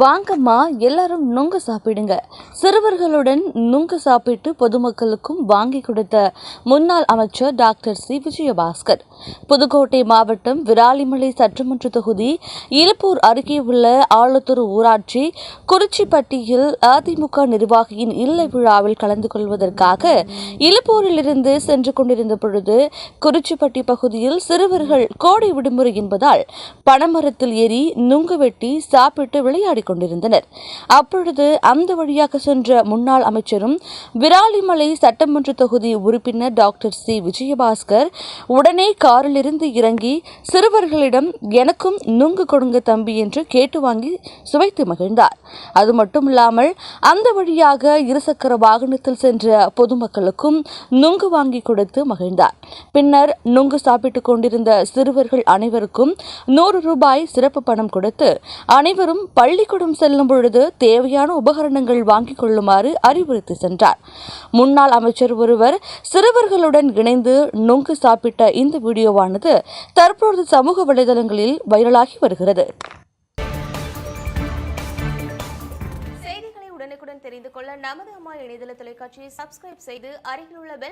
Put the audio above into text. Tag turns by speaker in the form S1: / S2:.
S1: வாங்கம்மா எல்லாரும் நுங்கு சாப்பிடுங்க. சிறுவர்களுடன் நுங்கு சாப்பிட்டு பொதுமக்களுக்கும் வாங்கி கொடுத்த முன்னாள் அமைச்சர் டாக்டர் சி. விஜயபாஸ்கர். புதுக்கோட்டை மாவட்டம் விராலிமலை சட்டமன்ற தொகுதி இலுப்பூர் அருகே உள்ள ஆலத்தூர் ஊராட்சி குறிச்சிப்பட்டியில் அதிமுக நிர்வாகியின் இல்லை விழாவில் கலந்து கொள்வதற்காக இலுப்பூரிலிருந்து சென்று கொண்டிருந்த பொழுது குறிச்சிப்பட்டி பகுதியில் சிறுவர்கள் கோடை விடுமுறை என்பதால் பனைமரத்தில் ஏறி நுங்கு வெட்டி சாப்பிட்டு விளையாடி கொண்டிருந்தனர். அப்பொழுது அந்த வழியாக சென்ற முன்னாள் அமைச்சரும் விராலிமலை சட்டமன்ற தொகுதி உறுப்பினர் டாக்டர் சி. விஜயபாஸ்கர் உடனே காரிலிருந்து இறங்கி சிறுவர்களிடம் எனக்கும் நுங்கு கொடுங்க தம்பி என்று கேட்டு வாங்கி சுவைத்து மகிழ்ந்தார். அது மட்டுமில்லாமல் அந்த வழியாக இருசக்கர வாகனத்தில் சென்ற பொதுமக்களுக்கும் நுங்கு வாங்கி கொடுத்து மகிழ்ந்தார். பின்னர் நுங்கு சாப்பிட்டுக் கொண்டிருந்த சிறுவர்கள் அனைவருக்கும் நூறு ரூபாய் சிறப்பு பணம் கொடுத்து அனைவரும் பள்ளி பள்ளிக்கூடம் செல்லும் பொழுது தேவையான உபகரணங்கள் வாங்கிக் கொள்ளுமாறு அறிவுறுத்தி சென்றார். முன்னாள் அமைச்சர் ஒருவர் சிறுவர்களுடன் இணைந்து நொங்கு சாப்பிட்ட இந்த வீடியோவானது தற்பொழுது சமூக வலைதளங்களில் வைரலாகி வருகிறது.
S2: செய்திகளை உடனுக்குடன் தெரிந்து கொள்ள நமது அம்மா இணையதள தொலைக்காட்சியை சப்ஸ்கிரைப் செய்து அருகில் உள்ள பெல்